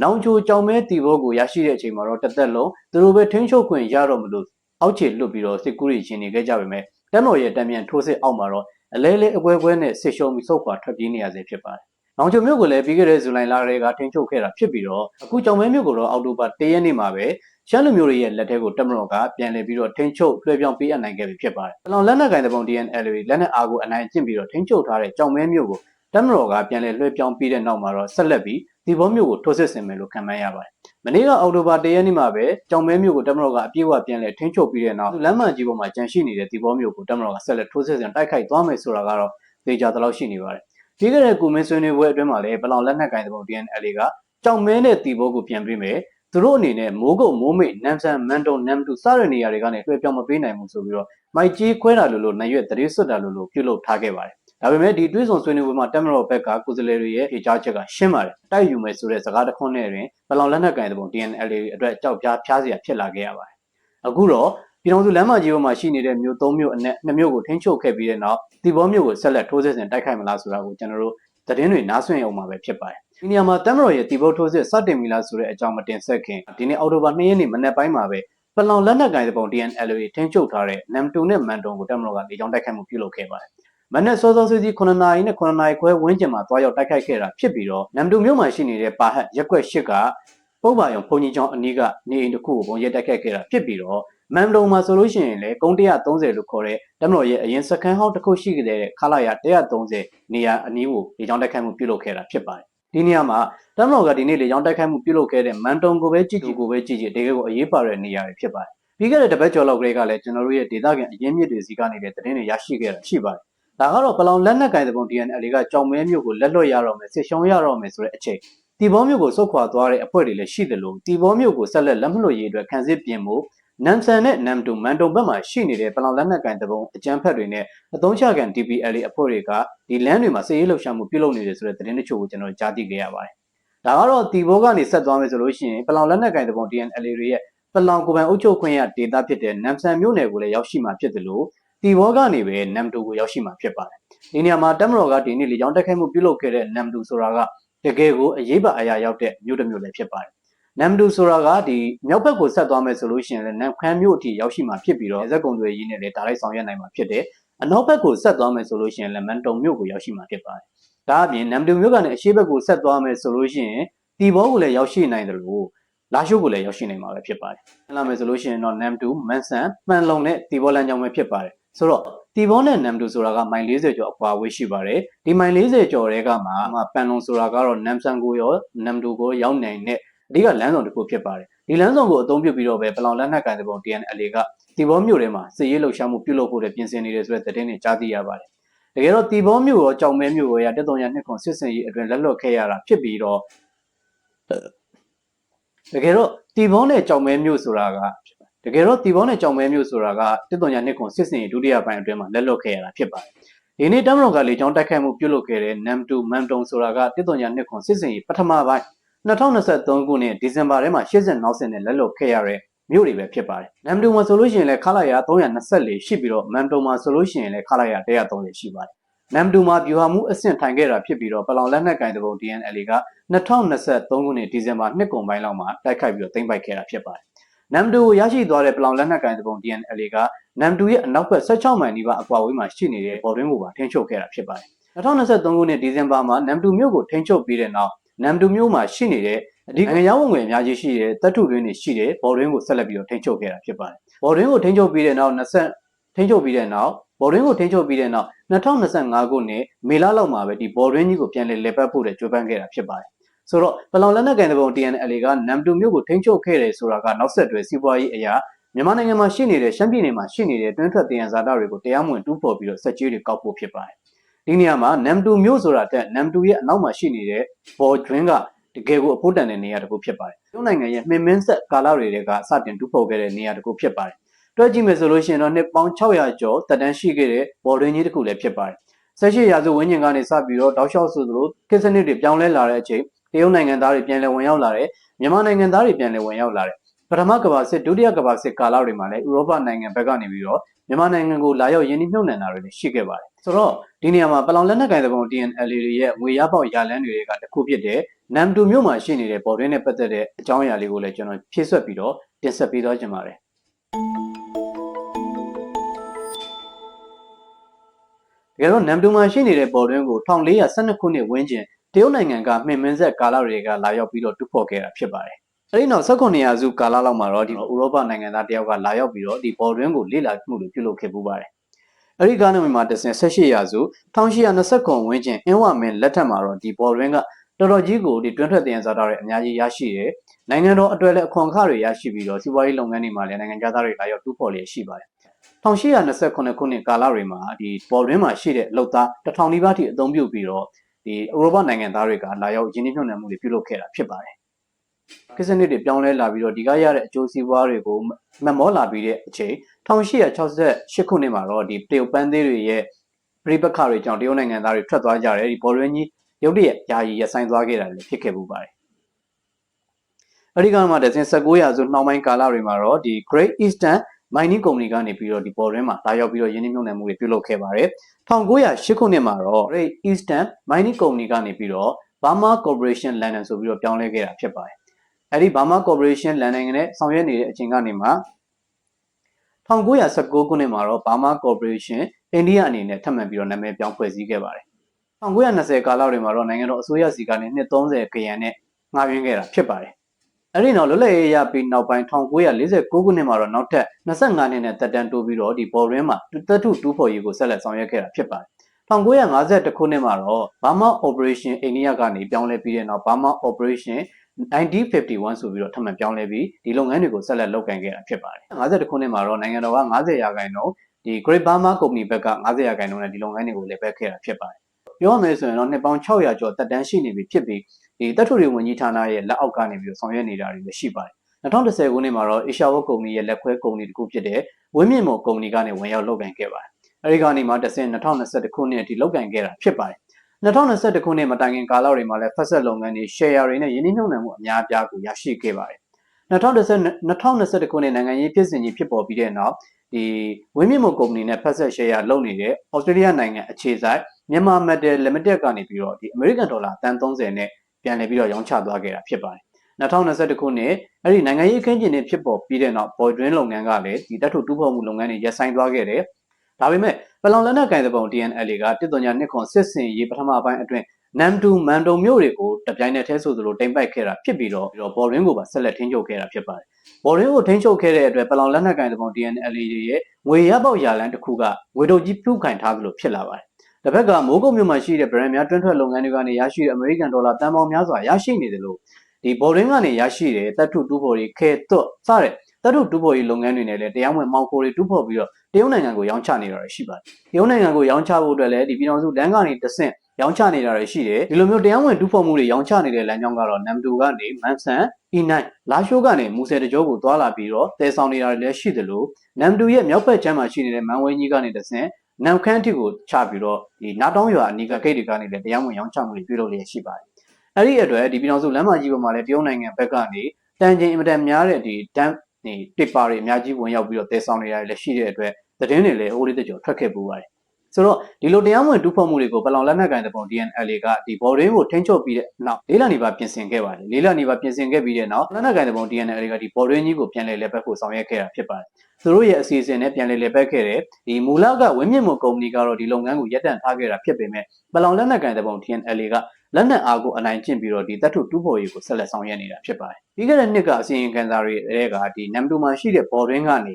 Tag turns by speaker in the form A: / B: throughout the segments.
A: နောင်ချိုကြောင်မဲတီဘောကိုရရှိတဲ့အချိန်မှာတော့တစ်သက်လုံးသူတို့ပဲထိန်းချုပ်ခွင့်ရတော့မလို့အောက်ခြေလွတ်ပြီးတော့စစ်ကူရီရှင်နေခဲ့ကြပါမယ်တမ်တော်ရဲ့တံမြန်ထိုးစစ်အောက်မှာတော့အလဲလဲအပွဲပွဲနဲ့စစ်ရှုံးပြီးဆုတ်ခွာထွက်ပြေးနေရစေဖြစ်ပါတယ်။နောင်ချိုမြို့ကိုလည်းပြီးခဲ့တဲ့ဇူလိုင်လကလေးကထိန်းချုပ်ခဲ့တာဖြစ်ပြီးတော့အခုကြောင်မဲမြို့ကိုတော့အောက်တိုဘာ၁ရက်နေ့မှာပဲရှမ်းလူမျိုးတွေရဲ့လက်ထက်ကိုတက်မတော်ကပြန်လည်ပြီးတော့ထိန်းချုပ်လွှဲပြောင်းပေးအပ်နိုင်ခဲ့ပြီဖြစ်ပါတယ်။ပလောင်လက်နက်ကင်တဲ့ပုံ DNL တွေလက်နက်အားကိုအနိုင်ကျင့်ပြီးတော့ထိန်းချုပ်ထားတဲ့ကြောင်မဲမြို့ကို တက်မတော်ကပြန်လည်လွှဲပြောင်းပေးတဲ့နောက်မှာတော့ဆက်လက်ပြီးဒီဘောမြို့ကိုထိုးစစ်ဆင်မယ်လို့ခံမှန်းရပါတယ်။မနေ့ကအောက်တိုဘာ၁ရက်နေ့မှာပဲကြောင်မဲမြို့ကိုတက်မတော်ကအပြည့်အဝပြန်လည်ထိန်းချုပ်ပြီးတဲ့နောက်လမ်းမကြီးပေါ်မှာကြန့်ရှိနေတဲ့ဒီဘောမြို့ကိုတက်မတော်ကဆက်လက်ထိုးစစ်ဆင်တိုက်ခိုက်သွားမယ်ဆိုတာကတော့သေချာသလောက်ရှိနေပါတယ်။ပြီးခဲ့တဲ့ကုမင်းဆွေးနွေးပွဲအတွင်းမှာလည်းပလောင်လက်နက်ကင်တဲ့ပုံ DNL ကကြောင်မဲနဲ့ဒီဘောကိုပြန်ပြီးမယ်သူတို့အနေနဲ့မိုးကုတ်မိုးမိတ်နမ်ဆန်မန်တုံနမ်တူစတဲ့နေရာတွေကနေလွှဲပြောင်းမပေးနိုင်ဘူးဆိုပြီးတော့မိုက်ကြီးခွဲတာလို့လို့နိုင်ရွက်တရေစွတ်တာလို့လို့ပြုလုပ်ထားခဲ့ပါတယ်။ ဒါပေမဲ့ဒီတွေးဆောင်ဆွေးနွေးပွဲမှာတက်မတော်ဘက်ကကိုယ်စားလှယ်တွေရဲ့ဖြေကြားချက်ကရှင်းပါတယ်။တိုက်ယူမယ်ဆိုတဲ့စကားတစ်ခွန်းနဲ့တွင်ပလောင်လက်နက်ကင်တဲ့ပုံ DNL တွေအတွက်ကြောက်ပြားဖျားစရာဖြစ်လာခဲ့ရပါတယ်။အခုတော့ပြည်တော်စုလမ်းမကြီးပေါ်မှာရှိနေတဲ့မြို့၃မြို့အနက်၂မြို့ကိုထိန်းချုပ်ခဲ့ပြီးတဲ့နောက်ဒီဘောမြို့ကိုဆက်လက်ထိုးစစ်ဆင်တိုက်ခိုက်မလားဆိုတာကိုကျွန်တော်တို့သတင်းတွေနားဆွင့်အောင်မှာပဲဖြစ်ပါတယ်ဒီနေရာမှာတမ်မတော်ရဲ့တီဘုတ်ထိုးစစ်စတင်ပြီလားဆိုတဲ့အကြောင်းမတင်ဆက်ခင်ဒီနေ့အောက်တိုဘာ2ရက်နေ့မနေ့ပိုင်းမှာပဲပလောင်လက်နက်ကိုင်တဲ့ပုံ DNL တွေထင်းချုပ်ထားတဲ့နမ်တူနဲ့မန်တုံကိုတမ်မတော်ကလေကြောင်းတိုက်ခိုက်မှုပြုလုပ်ခဲ့ပါတယ် မနက်စောစောစီစီ9နာရီနဲ့9နာရီခွဲဝန်းကျင်မှာတွားရောက်တိုက်ခိုက်ခဲ့တာဖြစ်ပြီးတော့နမ်တူမြို့မှာရှိနေတဲ့ပါဟတ်ရက်ွက်၈ကပုဗ္ဗာယုံဘုံကြီးကျောင်းအနီးကနေအိမ်တစ်ခုကိုပုံရဲတိုက်ခိုက်ခဲ့တာဖြစ်ပြီးတော့မန်တုံမှာဆိုလို့ရှိရင်လည်းကုန်း130လို့ခေါ်တဲ့တမတော်ရဲ့အရင်စခန်းဟောင်းတစ်ခုရှိခဲ့တဲ့ခလာရ130နေရာအနီးကိုလေကြောင်းတိုက်ခိုက်မှုပြုလုပ်ခဲ့တာဖြစ်ပါတယ်ဒီနေရာမှာတမတော်ကဒီနေ့လေကြောင်းတိုက်ခိုက်မှုပြုလုပ်ခဲ့တဲ့မန်တုံကိုပဲကြည့်ကြည့်ကိုပဲကြည့်ကြည့်တကယ်ကိုအရေးပါတဲ့နေရာတွေဖြစ်ပါတယ်ပြီးခဲ့တဲ့တပတ်ကျော်လောက်ကလေးကလည်းကျွန်တော်တို့ရဲ့ဒေသခံအရင်းမြစ်တွေစီကနေတဲ့သတင်းတွေရရှိခဲ့တာရှိပါတယ် ဒါကတော့ပလောင်လက်နက်ကင်တဲ့ပုံ DNL ကကြောင်မဲမြို့ကိုလက်လွတ်ရတော့မယ်စစ်ရှုံးရတော့မယ်ဆိုတဲ့အချိန်တီဘောမြို့ကိုစုတ်ခွာသွားတဲ့အဖွဲ့တွေလည်းရှိတယ်လို့တီဘောမြို့ကိုဆက်လက်လက်မလွတ်ရေးအတွက်ခံစစ်ပြင်မှုနမ်ဆန်နဲ့နမ်တူမန်တုံဘက်မှာရှိနေတဲ့ပလောင်လက်နက်ကင်တပုံအကြမ်းဖက်တွေနဲ့အသုံးချခံ DPL အဖွဲ့တွေကဒီလမ်းတွေမှာစစ်ရေးလှုပ်ရှားမှုပြုလုပ်နေတယ်ဆိုတဲ့သတင်းတချို့ကိုကျွန်တော်ကြားသိခဲ့ရပါတယ်။ဒါကတော့တီဘိုးကနေဆက်သွားမယ်ဆိုလို့ရှိရင်ပလောင်လက်နက်ကင်တပုံ DNL တွေရဲ့ပလောင်ကိုယ်ပိုင်အုပ်ချုပ်ခွင့်ရဒေသဖြစ်တဲ့နမ်ဆန်မြို့နယ်ကိုလည်းရောက်ရှိမှာဖြစ်တယ်လို့ တီဘောကနေပဲနမ်တူကိုရောက်ရှိမှာဖြစ်ပါတယ်။ဒီနေရာမှာတက်မတော်ကဒီနေ့လေကြောင်းတက်ခိုက်မှုပြုလုပ်ခဲ့တဲ့နမ်တူဆိုတာကတကယ်ကိုအရေးပါအရာရောက်တဲ့မြို့တစ်မြို့လည်းဖြစ်ပါတယ်နမ်ဒူဆိုတာကဒီမြောက်ဘက်ကိုဆက်သွားမယ်ဆိုလို့ရှိရင်လည်းနမ်ခမ်းမြို့အထိရောက်ရှိမှာဖြစ်ပြီးတော့ဇက်ကုံတွေကြီးနဲ့လည်းဒါလိုက်ဆောင်ရွက်နိုင်မှာဖြစ်တယ်။အနောက်ဘက်ကိုဆက်သွားမယ်ဆိုလို့ရှိရင်လည်းမန်တုံမြို့ကိုရောက်ရှိမှာဖြစ်ပါတယ်။ဒါအပြင်နမ်ဒူမြို့ကနေအရှေ့ဘက်ကိုဆက်သွားမယ်ဆိုလို့ရှိရင်တီဘောကိုလည်းရောက်ရှိနိုင်တယ်လို့လာရှိုးကိုလည်းရောက်ရှိနိုင်မှာပဲဖြစ်ပါတယ်။လာမယ်ဆိုလို့ရှိရင်တော့နမ်ဒူမန်ဆန်မှန်လုံနဲ့တီဘောလမ်းကြောင်းပဲဖြစ်ပါတယ်။ ဆိုတော့တီဘောနဲ့နမ်ဒူဆိုတာကမိုင်40ကျော်အကွာဝေးရှိပါတယ်။ဒီမိုင်40ကျော်တဲကမှပန်လုံဆိုတာကတော့နမ်ဆန်ကိုရောနမ်ဒူကိုရောက်နိုင်တဲ့အဓိကလမ်းဆောင်တစ်ခုဖြစ်ပါတယ်ဒီလမ်းဆောင်ကိုအသုံးပြုပြီးတော့ပဲပလောင်လက်နက်ကန်တဲ့ပုံ TNL ကတီဘောမြို့ထဲမှာစစ်ရေးလှုပ်ရှားမှုပြုလုပ်ဖို့ပြင်ဆင်နေတယ်ဆိုတဲ့သတင်းတွေကြားသိရပါတယ်တကယ်တော့တီဘောမြို့ရောကြောင်မဲမြို့ရောရတက်တော်ရနှစ်ခွန်စစ်စင်ရေးအတွင်လက်လွတ်ခဲ့ရတာဖြစ်ပြီးတော့တကယ်တော့တီဘောနဲ့ကြောင်မဲမြို့ဆိုတာက တကယ်တော့တီဘောနဲ့ကြောင်မဲမြို့ဆိုတာကတက်တော်ရနှစ်ခွန်စစ်စင်ရေးဒုတိယပိုင်းအတွင်းမှာလက်လွတ်ခဲ့ရတာဖြစ်ပါတယ်ဒီနေ့တမတော်ကလေကြောင်းတိုက်ခိုက်မှုပြုလုပ်ခဲ့တဲ့နမ်တူမန်တုံဆိုတာကတက်တော်ရနှစ်ခွန်စစ်စင်ရေးပထမပိုင်း2023ခုနှစ်ဒီဇင်ဘာထဲမှာ80နောက်ဆင်နဲ့လက်လွတ်ခဲ့ရတဲ့မြို့တွေပဲဖြစ်ပါတယ်။နမ်ဒူမှာဆိုလို့ရှိရင်လည်းခလာရ324ရှိပြီးတော့မန်တုံမှာဆိုလို့ရှိရင်လည်းခလာရ130ရှိပါတယ်။နမ်ဒူမှာဗျူဟာမှုအဆင့်ထိုင်ခဲ့တာဖြစ်ပြီးတော့ပလောင်လက်နက်ကင်တဘုံ DNL က2023ခုနှစ်ဒီဇင်ဘာနှစ်ကုန်ပိုင်းလောက်မှာတိုက်ခိုက်ပြီးတော့သိမ်းပိုက်ခဲ့တာဖြစ်ပါတယ်။ နမ်ဒူကိုရရှိသွားတဲ့ပလောင်လက်နက်ကင်တဘုံ DNL ကနမ်ဒူရဲ့အနောက်ဘက်16မိုင်နီးပါးအကွာဝေးမှာရှိနေတဲ့ဘော်ရင်းကိုပါထိန်းချုပ်ခဲ့တာဖြစ်ပါတယ်။2023ခုနှစ်ဒီဇင်ဘာမှာနမ်ဒူမြို့ကိုထိန်းချုပ်ပြီးတဲ့နောက်နမ်တူမျိုးမှာရှိနေတဲ့အဒီနိုင်ငံဝင်ငွေအများကြီးရှိတဲ့တပ်ထုတွင်းတွေရှိတဲ့ဘော်ရင်းကိုဆက်လက်ပြီးတော့ထိန်းချုပ်ခဲ့တာဖြစ်ပါတယ်။ဘော်ရင်းကိုထိန်းချုပ်ပြီးတဲ့နောက်20ထိန်းချုပ်ပြီးတဲ့နောက်ဘော်ရင်းကိုထိန်းချုပ်ပြီးတဲ့နောက်2025ခုနှစ်မေလလောက်မှာပဲဒီဘော်ရင်းကြီးကိုပြန်လည်လည်ပတ်ဖို့တဲ့ကြိုးပမ်းခဲ့တာဖြစ်ပါတယ်။ ဆိုတော့ပလောင်လက်နက်ကန်တဲ့ပုံ TNL ကနမ်တူမျိုးကိုထိန်းချုပ်ခဲ့တယ်ဆိုတာကနောက်ဆက်တွဲစီးပွားရေးအရာမြန်မာနိုင်ငံမှာရှိနေတဲ့ရှမ်းပြည်နယ်မှာရှိနေတဲ့တွင်းထွက်တင်ရဇာတာတွေကိုတရားမဝင်တူးဖော်ပြီးတော့စက်ကြီးတွေကောက်ဖို့ဖြစ်ပါတယ်ဒီနေရာမှာနမ်တူမျိုးဆိုတာတက်နမ်တူရဲ့အနောက်မှာရှိနေတဲ့ဘော်ကျွင်းကတကယ်ကိုအဖို့တန်တဲ့နေရာတစ်ခုဖြစ်ပါတယ်။ကျွန်းနိုင်ငံရဲ့မှင်မင်းဆက်ကာလတွေကစတင်တူဖော်ခဲ့တဲ့နေရာတစ်ခုဖြစ်ပါတယ်။တွက်ကြည့်မယ်ဆိုလို့ရှိရင်တော့နှစ်ပေါင်း600ကျော်တက်တန်းရှိခဲ့တဲ့ဘော်ရင်းကြီးတစ်ခုလည်းဖြစ်ပါတယ်။ဆက်ရှိရာစုဝင်းကျင်ကနေစပြီးတော့တောက်လျှောက်ဆိုသလိုကိစ္စနစ်တွေပြောင်းလဲလာတဲ့အချိန် တရုတ်နိုင်ငံသားတွေပြန်လည်ဝင်ရောက်လာတယ်မြန်မာနိုင်ငံသားတွေပြန်လည်ဝင်ရောက်လာတယ်ပထမကမ္ဘာစစ်ဒုတိယကမ္ဘာစစ်ကာလတွေမှာလည်းဥရောပနိုင်ငံဘက်ကနေပြီးတော့မြန်မာနိုင်ငံကိုလာရောက်ယင်းနှိမ့်မြုပ်နှံတာတွေလည်းရှိခဲ့ပါတယ်ဆိုတော့ဒီနေရာမှာပလောင်လက်နက်ကင်သဘော TNL တွေရဲ့ငွေရပေါက်ရလန်းတွေကတခုဖြစ်တဲ့နမ်တူမြို့မှာရှိနေတဲ့ပေါ်တွင်းနဲ့ပတ်သက်တဲ့အကြောင်းအရာလေးကိုလည်းကျွန်တော်ဖြည့်ဆွက်ပြီးတော့တင်ဆက်ပေးသွားချင်ပါတယ်တကယ်တော့နမ်တူမှာရှိနေတဲ့ပေါ်တွင်းကို1412ခုနှစ်ဝန်းကျင် တရုတ်နိုင်ငံကမှင်မင်းဆက်ကာလတွေကလာရောက်ပြီးတော့တူဖော်ခဲ့တာဖြစ်ပါတယ်အဲဒီနောက်19ရာစုကာလလောက်မှာတော့ဒီဥရောပနိုင်ငံသားတယောက်ကလာရောက်ပြီးတော့ဒီပေါ်တွင်းကိုလေ့လာမှုတွေပြုလုပ်ခဲ့ပူပါတယ်အဲဒီကားနမီမှာတဆင်18ရာစု1829ဝန်းကျင်အင်းဝမင်းလက်ထက်မှာတော့ဒီပေါ်တွင်းကတော်တော်ကြီးကိုဒီတွင်းထွက်တင်စားတာတွေအများကြီးရရှိတယ်။နိုင်ငံတော်အတွက်လည်းအခွန်အခတွေရရှိပြီးတော့စီးပွားရေးလုပ်ငန်းတွေမှာလည်းနိုင်ငံသားတွေလာရောက်တူးဖော်လျက်ရှိပါတယ်။1829ခုနှစ်ကာလတွေမှာဒီပေါ်တွင်းမှာရှိတဲ့အလုပ်သားတစ်ထောင်နီးပါးထိအသုံးပြုပြီးတော့ ဒီဥရောပနိုင်ငံသားတွေကလာရောက်ရင်းနှီးမြှုပ်နှံမှုတွေပြုလုပ်ခဲ့တာဖြစ်ပါတယ်။ကိစ္စနစ်တွေပြောင်းလဲလာပြီးတော့ဒီကရတဲ့အကျိုးစီးပွားတွေကိုမမောလာပြီးတဲ့အချိန်1868ခုနှစ်မှာတော့ဒီတရုတ်ပန်းသေးတွေရဲ့ပြိပခါတွေကြောင့်တရုတ်နိုင်ငံသားတွေထွက်သွားကြတယ်ဒီပေါ်တွင်းကြီးရုတ်တရက်ယာယီရဆိုင်သွားခဲ့တာလည်းဖြစ်ခဲ့ပူပါတယ်အဲဒီကမှတစဉ်19ရာစုနှောင်းပိုင်းကာလတွေမှာတော့ဒီ Great Eastern Mining Company ကနေပြီးတော့ဒီပေါ်တွင်းမှာလာရောက်ပြီးတော့ယင်းနှိမ့်မြုပ်နှံမှုတွေပြုလုပ်ခဲ့ပါတယ်1908ခုနှစ်မှာတော့ Great Eastern Mining Company ကနေပြီးတော့ Burma Corporation London ဆိုပြီးတော့ပြောင်းလဲခဲ့တာဖြစ်ပါတယ်အဲဒီ Burma Corporation London နဲ့ဆောင်ရွက်နေတဲ့အချိန်ကနေမှ1919ခုနှစ်မှာတော့ Burma Corporation India အနေနဲ့ထပ်မံပြီးတော့နာမည်ပြောင်းဖွဲ့စည်းခဲ့ပါတယ်1920ကာလတွေမှာတော့နိုင်ငံတော်အစိုးရစီကနေနှစ်30ခရန်နဲ့ငှားရင်းခဲ့တာဖြစ်ပါတယ်။ အဲဒီနောက်လွတ်လပ်ရေးရပြီးနောက်ပိုင်း1949ခုနှစ်မှာတော့နောက်ထပ်25နှစ်နဲ့တက်တန်းတိုးပြီးတော့ဒီဘော်ရင်းမှာတက်ထုတူးဖော်ရေးကိုဆက်လက်ဆောင်ရွက်ခဲ့တာဖြစ်ပါတယ်။1952ခုနှစ်မှာတော့ Burma Operation India ကနေပြောင်းလဲပြီးတဲ့နောက် Burma Operation 1951ဆိုပြီးတော့ထပ်မံပြောင်းလဲပြီးဒီလုပ်ငန်းတွေကိုဆက်လက်လုပ်ကိုင်ခဲ့တာဖြစ်ပါတယ်။52ခုနှစ်မှာတော့နိုင်ငံတော်က90ရာခိုင်နှုန်းဒီ Great Burma Company ဘက်က90ရာခိုင်နှုန်းနဲ့ဒီလုပ်ငန်းတွေကိုလည်းပဲခဲ့တာဖြစ်ပါတယ်ပြောရမယ်ဆိုရင်တော့နှစ်ပေါင်း600ကျော်တက်တန်းရှိနေပြီဖြစ်ပြီး ဒီတပ်ထုတွေဝန်ကြီးဌာနရဲ့လက်အောက်ကနေပြီးတော့ဆောင်ရွက်နေတာတွေလည်းရှိပါတယ်2010ခုနှစ်မှာတော့ Asia World ကုမ္ပဏီရဲ့လက်ခွဲကုမ္ပဏီတစ်ခုဖြစ်တဲ့ဝင်းမြင့်မော်ကုမ္ပဏီကနေဝင်ရောက်လုပ်ကိုင်ခဲ့ပါတယ်အဲဒီကနေမှတဆင့်2021ခုနှစ်အထိလုပ်ကိုင်ခဲ့တာဖြစ်ပါတယ်2021ခုနှစ်မတိုင်ခင်ကာလတွေမှာလည်းဖက်ဆက်လုပ်ငန်းတွေ share တွေနဲ့ယင်းနှိမ့်နှုံမှုအများအပြားကိုရရှိခဲ့ပါတယ်2020 2021ခုနှစ်နိုင်ငံရေးဖြစ်စဉ်ကြီးဖြစ်ပေါ်ပြီးတဲ့နောက်ဒီဝင်းမြင့်မို့ကုမ္ပဏီနဲ့ဖက်ဆက် share လုပ်နေတဲ့ဩစတြေးလျနိုင်ငံအခြေစိုက်မြန်မာ Metal Limited ကနေပြီးတော့ဒီ American Dollar တန်30နဲ့ ပြန်လည်ပြီးတော့ရောင်းချသွားခဲ့တာဖြစ်ပါတယ်2021ခုနှစ်အဲ့ဒီနိုင်ငံရေးအခင်းကျင်းတွေဖြစ်ပေါ်ပြီးတဲ့နောက် boy drain လုပ်ငန်းကလည်းဒီတတ်ထုတူးဖော်မှုလုပ်ငန်းတွေရပ်ဆိုင်းသွားခဲ့တယ်ဒါပေမဲ့ပလောင်လက်နက်ကင်သပုံ DNL ကတစ်သွညာနှစ်ခွန်စစ်စင်ရေးပထမပိုင်းအတွင်းနမ်တူမန်တုံမျိုးတွေကိုတပြိုင်နက်တည်းဆိုသလိုတိမ်ပိုက်ခဲ့တာဖြစ်ပြီးတော့ဘော်ရင်းကိုပါဆက်လက်ထင်းချုပ်ခဲ့တာဖြစ်ပါတယ်။ဘော်ရင်းကိုထင်းချုပ်ခဲ့တဲ့အတွက်ပလောင်လက်နက်ကင်သပုံ DNL ရဲ့ငွေရပေါက်ရာလန်တစ်ခုကငွေတုပ်ကြီးပြုတ်ခိုင်ထားသလိုဖြစ်လာပါတယ်။ တစ်ဖက်ကမိုးကုတ်မြို့မှာရှိတဲ့ brand များတွန်းထွက်လုပ်ငန်းတွေကနေရရှိတဲ့ American Dollar တန်ပေါင်းများစွာရရှိနေတယ်လို့ဒီဘော်ရင်းကနေရရှိတဲ့တပ်ထုတူးဖော်တွေခဲသွတ်စတဲ့တပ်ထုတူးဖော်ရေးလုပ်ငန်းတွေနဲ့လည်းတရားဝင်မောင်ခိုတွေတူးဖော်ပြီးတော့တရုတ်နိုင်ငံကိုရောင်းချနေတာရှိပါတယ်။တရုတ်နိုင်ငံကိုရောင်းချဖို့အတွက်လည်းဒီပြည်တော်စုလမ်းကနေတဆင့်ရောင်းချနေတာတွေရှိတယ်ဒီလိုမျိုးတရားဝင်တူးဖော်မှုတွေရောင်းချနေတဲ့လမ်းကြောင်းကတော့နမ်တူကနေမန်ဆန် E9 လာရှိုးကနေမူဆယ်တကြောကိုတွာလာပြီးတော့တည်ဆောင်နေတာတွေလည်းရှိသလိုနမ်တူရဲ့မြောက်ဘက်ကျမ်းမှာရှိနေတဲ့မန်ဝင်းကြီးကနေတဆင့် နမ်ခန်းတီကိုချပြီးတော့ဒီနားတောင်းရွာအနီးကဂိတ်တွေကနေလည်းတရားဝင်ရောင်းချမှုတွေပြုလုပ်လျက်ရှိပါတယ်အဲ့ဒီအတွက်ဒီပြည်တော်စုလမ်းမကြီးပေါ်မှာလည်းတရုတ်နိုင်ငံဘက်ကနေတန်ချိန်အင်မတန်များတဲ့ဒီတန်ဒီတစ်ပါတွေအများကြီးဝင်ရောက်ပြီးတော့တည်ဆောင်နေတာတွေလည်းရှိတဲ့အတွက်သတင်းတွေလည်းအိုးလေးတကြောထွက်ခဲ့ပူပါတယ် ဆိုတော့ဒီလိုတရားမဝင်တူးဖော်မှုတွေကိုပလောင်လက်နက်ကင်တဲ့ပုံ DNL ကဒီဘော်ရင်းကိုထိန်းချုပ်ပြီးတဲ့နောက်လေးလနေပါပြင်ဆင်ခဲ့ပါတယ်လေးလနေပါပြင်ဆင်ခဲ့ပြီးတဲ့နောက်လက်နက်ကင်တဲ့ပုံ DNL ကဒီဘော်ရင်းကြီးကိုပြန်လည်လဲပတ်ဖို့ဆောင်ရွက်ခဲ့တာဖြစ်ပါတယ်သူတို့ရဲ့အစီအစဉ်နဲ့ပြန်လည်လဲပတ်ခဲ့တယ်ဒီမူလကဝင်းမြင့်မကုမ္ပဏီကတော့ဒီလုပ်ငန်းကိုရပ်တန့်ထားခဲ့တာဖြစ်ပေမဲ့ပလောင်လက်နက်ကင်တဲ့ပုံ DNL ကလက်နက်အားကိုအနိုင်ကျင့်ပြီးတော့ဒီတပ်ထုတူးဖော်ရေးကိုဆက်လက်ဆောင်ရွက်နေတာဖြစ်ပါတယ်ပြီးခဲ့တဲ့နှစ်ကအစီရင်ခံစာတွေအဲကဒီနမ်တူမှာရှိတဲ့ဘော်ရင်းကနေ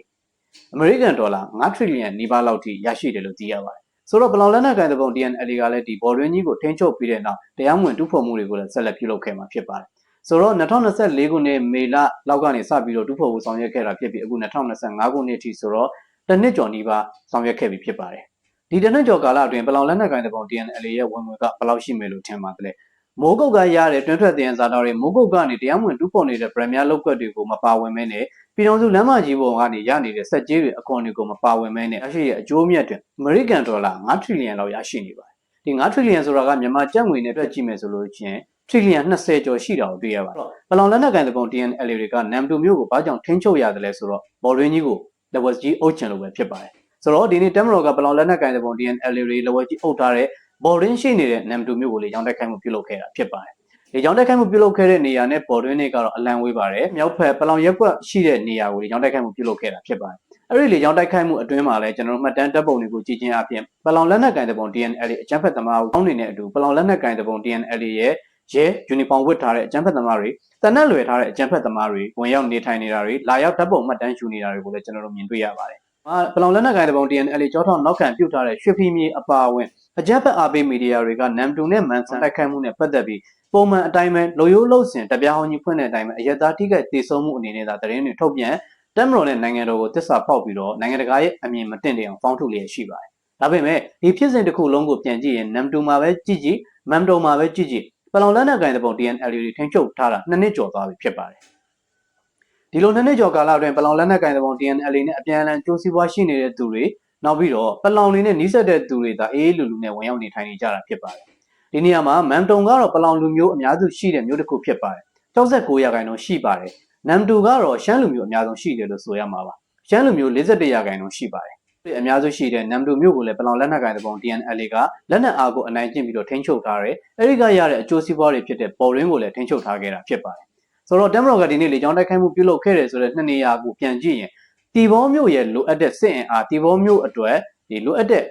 A: အမေရိကန်ဒေါ်လာ9 trillion နီးပါးလောက်ထိရရှိတယ်လို့သိရပါတယ် ဆိုတော့ဘလောင်လက်နက်ကိုင်တဲ့ပုံ DNL ကလည်းဒီဘော်ရင်းကြီးကိုထိန်းချုပ်ပြီးတဲ့နောက်တရားမဝင်တူးဖော်မှုတွေကိုလည်းဆက်လက်ပြုလုပ်ခဲ့မှာဖြစ်ပါတယ်ဆိုတော့2024ခုနှစ်မေလလောက်ကနေစပြီးတော့တူးဖော်ဖို့ဆောင်ရွက်ခဲ့တာဖြစ်ပြီးအခု2025ခုနှစ်အထိဆိုတော့တစ်နှစ်ကျော်နီးပါးဆောင်ရွက်ခဲ့ပြီဖြစ်ပါတယ်ဒီတစ်နှစ်ကျော်ကာလအတွင်းပလောင်လက်နက်ကိုင်တဲ့ပုံ DNL ရဲ့ဝင်ငွေကဘယ်လောက်ရှိမယ်လို့ထင်ပါတယ် မိုးကုတ်ကရတဲ့တွင်းထွက်တင်စားတော်တွေမိုးကုတ်ကနေတရားမဝင်တူးဖော်နေတဲ့ brand များလောက်ကွက်တွေကိုမပါဝင်မဲနဲ့ပြည်တော်စုလမ်းမကြီးပေါ်ကနေရနေတဲ့စက်ကြီးတွေအခွန်တွေကိုမပါဝင်မဲနဲ့အရှိရဲ့အကျိုးမြတ်တွေ American Dollar 9 trillion လောက်ရရှိနေပါတယ်ဒီ9 trillion ဆိုတာကမြန်မာကျပ်ငွေနဲ့တွက်ကြည့်မယ်ဆိုလို့ချင်း trillion 20ကျော်ရှိတာကိုတွေ့ရပါတယ်။ဘလောင်လက်နက်ကန်တဲ့ပုံ TNL တွေကနမ်တူမျိုးကိုဘာကြောင့်ထိန်းချုပ်ရတယ်လဲဆိုတော့ဘော်ရင်းကြီးကို level ကြီးအုပ်ချင်လို့ပဲဖြစ်ပါတယ်။ဆိုတော့ဒီနေ့တမ်မတော်ကဘလောင်လက်နက်ကန်တဲ့ပုံ TNL တွေ level ကြီးအုပ်ထားတဲ့ ဘော်ရင်းရှိနေတဲ့နမ်တူမျိုးကိုလေကြောင်းတိုက်ခိုက်မှုပြုလုပ်ခဲ့တာဖြစ်ပါတယ်လေကြောင်းတိုက်ခိုက်မှုပြုလုပ်ခဲ့တဲ့နေရာနဲ့ပေါ်တွင်းတွေကတော့အလံဝေးပါတယ်မြောက်ဖက်ပလောင်ရက်ကွက်ရှိတဲ့နေရာကိုလေကြောင်းတိုက်ခိုက်မှုပြုလုပ်ခဲ့တာဖြစ်ပါတယ်အဲ့ဒီလေကြောင်းတိုက်ခိုက်မှုအတွင်းမှာလည်းကျွန်တော်တို့မှတ်တမ်းတပ်ပုံတွေကိုကြည့်ချင်းအပြင်ပလောင်လက်နက်ကင်တဲ့ပုံ DNL အကြမ်းဖက်သမားကောင်းနေတဲ့အတူပလောင်လက်နက်ကင်တဲ့ပုံ DNL ရဲ့ရဲယူနီဖောင်းဝတ်ထားတဲ့အကြမ်းဖက်သမားတွေတနက်လွယ်ထားတဲ့အကြမ်းဖက်သမားတွေဝင်ရောက်နေထိုင်နေတာတွေလာရောက်တပ်ပုံမှတ်တမ်းယူနေတာတွေကိုလည်းကျွန်တော်တို့မြင်တွေ့ရပါတယ်။အာ ပလောင်လက်နက်ကင်တဲ့ပုံ DNL ကြောထောက်နောက်ခံပြုတ်ထားတဲ့ရွှေဖီမြေအပါအဝင်အကြမ်းဖက်အားပေးမီဒီယာတွေကနမ်တူနဲ့မန်ဆန်တိုက်ခိုက်မှုနဲ့ပတ်သက်ပြီးပုံမှန်အတိုင်းပဲလူရိုးလှုပ်စင်တပြားဟောင်းကြီးဖွင့်တဲ့အတိုင်းပဲအယက်သားတိကျတည်ဆုံမှုအနေနဲ့သာသတင်းတွေထုတ်ပြန်တက်မတော်နဲ့နိုင်ငံတော်ကိုတစ္ဆာပေါက်ပြီးတော့နိုင်ငံတကာရဲ့အမြင်မတင်တဲ့အောင်ဖောင်းထုတ်လျက်ရှိပါတယ်။ဒါပေမဲ့ဒီဖြစ်စဉ်တစ်ခုလုံးကိုပြန်ကြည့်ရင်နမ်တူမှာပဲကြည့်ကြည့်မမ်တုံမှာပဲကြည့်ကြည့်ပလောင်လက်နက်ကင်တဲ့ပုံ DNL တွေထိန်းချုပ်ထားတာနှစ်နှစ်ကျော်သွားပြီဖြစ်ပါတယ်။ ဒီလိုနှစ်နှစ်ကျော်ကာလအတွင်းပလောင်လက်နက်ကင်တဲ့ပုံ DNL နဲ့အပြန်အလှန်ကြိုးစည်းပွားရှိနေတဲ့သူတွေနောက်ပြီးတော့ပလောင်လေးနဲ့နှိစက်တဲ့သူတွေသာအေးအေးလူလူနဲ့ဝင်ရောက်နေထိုင်နေကြတာဖြစ်ပါတယ်။ဒီနေရာမှာမမ်တုံကတော့ပလောင်လူမျိုးအများစုရှိတဲ့မျိုးတစ်ခုဖြစ်ပါတယ်။69ရာခိုင်နှုန်းရှိပါတယ်။နမ်တူကတော့ရှမ်းလူမျိုးအများဆုံးရှိတယ်လို့ဆိုရမှာပါ။ရှမ်းလူမျိုး51ရာခိုင်နှုန်းရှိပါတယ်။အများစုရှိတဲ့နမ်တူမျိုးကိုလည်းပလောင်လက်နက်ကင်တဲ့ပုံ DNL ကလက်နက်အားကိုအနိုင်ကျင့်ပြီးတော့ထိန်းချုပ်ထားတယ်။အဲဒီကရတဲ့အကျိုးစီးပွားတွေဖြစ်တဲ့ပေါ်ရင်းကိုလည်းထိန်းချုပ်ထားခဲ့တာဖြစ်ပါတယ်။ ဆိုတော့တမ်မရော်ကဒီနေ့လေကြောင်းတိုက်ခိုက်မှုပြုလုပ်ခဲ့တယ်ဆိုတဲ့နှစ်နေရာကိုပြန်ကြည့်ရင်တီဘောမျိုးရဲ့လိုအပ်တဲ့စစ်အင်အားတီဘောမျိုးအတွက်ဒီလိုအပ်တဲ့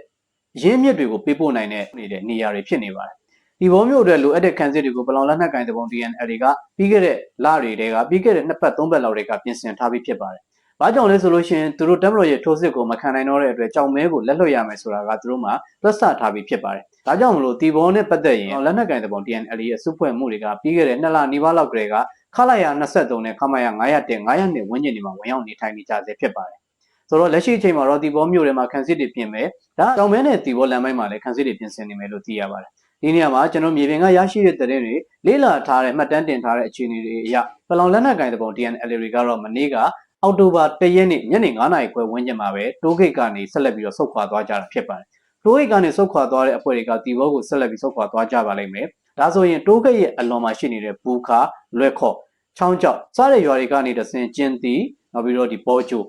A: ရင်းမြစ်တွေကိုပေးပို့နိုင်တဲ့နေတဲ့နေရာတွေဖြစ်နေပါတယ်။ဒီဘောမျိုးအတွက်လိုအပ်တဲ့ခံစစ်တွေကိုပလောင်လက်နက်ကင်တဲ့ပုံ DNL တွေကပြီးခဲ့တဲ့လတွေကပြီးခဲ့တဲ့နှစ်ပတ်သုံးပတ်လောက်တွေကပြင်ဆင်ထားပြီးဖြစ်ပါတယ်။ဘာကြောင့်လဲဆိုလို့ရှိရင်သူတို့တက်မလို့ရဲ့ထိုးစစ်ကိုမခံနိုင်တော့တဲ့အတွက်ကြောင်မဲကိုလက်လွတ်ရမယ်ဆိုတာကသူတို့မှသွက်ဆထားပြီးဖြစ်ပါတယ်။ဒါကြောင့်မလို့တီဘောနဲ့ပတ်သက်ရင်လက်နက်ကင်တဲ့ပုံ DNL ရဲ့စုဖွဲ့မှုတွေကပြီးခဲ့တဲ့နှစ်လနီးပါးလောက်ကလေးက ခလာရ23နဲ့ခမရ900တင်900နဲ့ဝန်းကျင်တွေမှာဝင်ရောက်နေထိုင်နေကြဆဲဖြစ်ပါတယ်။ဆိုတော့လက်ရှိအချိန်မှာတော့တီဘောမြို့ထဲမှာခံစစ်တွေပြင်မယ်။ဒါကြောင်မဲနဲ့တီဘောလမ်းပိုင်းမှာလည်းခံစစ်တွေပြင်ဆင်နေမယ်လို့သိရပါတယ်။ဒီနေရာမှာကျွန်တော်မြေပြင်ကရရှိတဲ့သတင်းတွေလေးလာထားတဲ့မှတ်တမ်းတင်ထားတဲ့အခြေအနေတွေအရပလောင်လက်နက်ကင်တဲ့ပုံ DNL တွေကတော့မနေ့ကအောက်တိုဘာ၁ရက်နေ့ညနေ9:00နာရီခွဲဝန်းကျင်မှာပဲတိုးဂိတ်ကနေဆက်လက်ပြီးတော့ဆုတ်ခွာသွားကြတာဖြစ်ပါတယ်။တိုးဂိတ်ကနေဆုတ်ခွာသွားတဲ့အဖွဲ့တွေကတီဘောကိုဆက်လက်ပြီးဆုတ်ခွာသွားကြပါလိမ့်မယ်။ဒါဆိုရင်တိုးဂိတ်ရဲ့အလွန်မှာရှိနေတဲ့ဘူခါလွက်ခေါ့ ချောင်းကျောက်စားတဲ့ရွာတွေကနေတဆင်ကျင်းတီနောက်ပြီးတော့ဒီပေါ်ချို